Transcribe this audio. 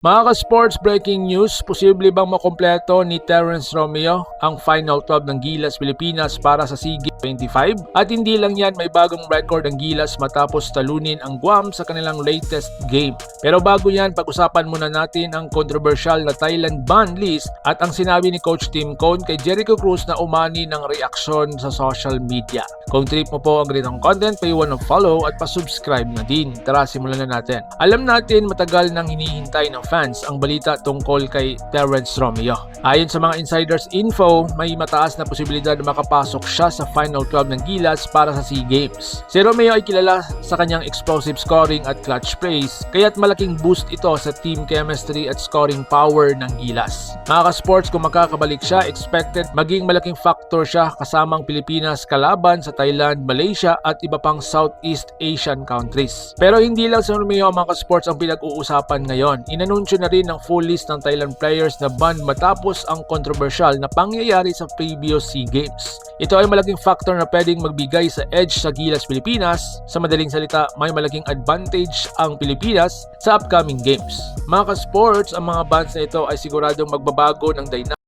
Mga ka-sports breaking news, posible bang makompleto ni Terence Romeo ang Final 12 ng Gilas Pilipinas para sa SEA Games 25? At hindi lang yan, may bagong record ang Gilas matapos talunin ang Guam sa kanilang latest game. Pero bago yan, pag-usapan muna natin ang controversial na Thailand ban list at ang sinabi ni Coach Tim Cone kay Jericho Cruz na umani ng reaksyon sa social media. Kung trip mo po ang ganitong content, paiwan ng follow at pa-subscribe na din. Tara, simulan na natin. Alam natin matagal nang hinihintay ng fans ang balita tungkol kay Terence Romeo. Ayon sa mga insiders info, may mataas na posibilidad na makapasok siya sa Final 12 ng Gilas para sa SEA Games. Si Romeo ay kilala sa kanyang explosive scoring at clutch plays, kaya't malaking boost ito sa team chemistry at scoring power ng Gilas. Mga ka-sports, kung makakabalik siya, expected maging malaking factor siya kasamang Pilipinas kalaban sa Thailand, Malaysia at iba pang Southeast Asian countries. Pero hindi lang si Romeo mga ka-sports ang pinag-uusapan ngayon. Inanunsyo na rin ng full list ng Thailand players na ban matapos ang controversial na pangyayari sa previous SEA Games. Ito ay malaking factor na pwedeng magbigay sa edge sa Gilas Pilipinas. Sa madaling salita, may malaking advantage ang Pilipinas sa upcoming games. Mga ka-sports, ang mga bans na ito ay siguradong magbabago ng dynamic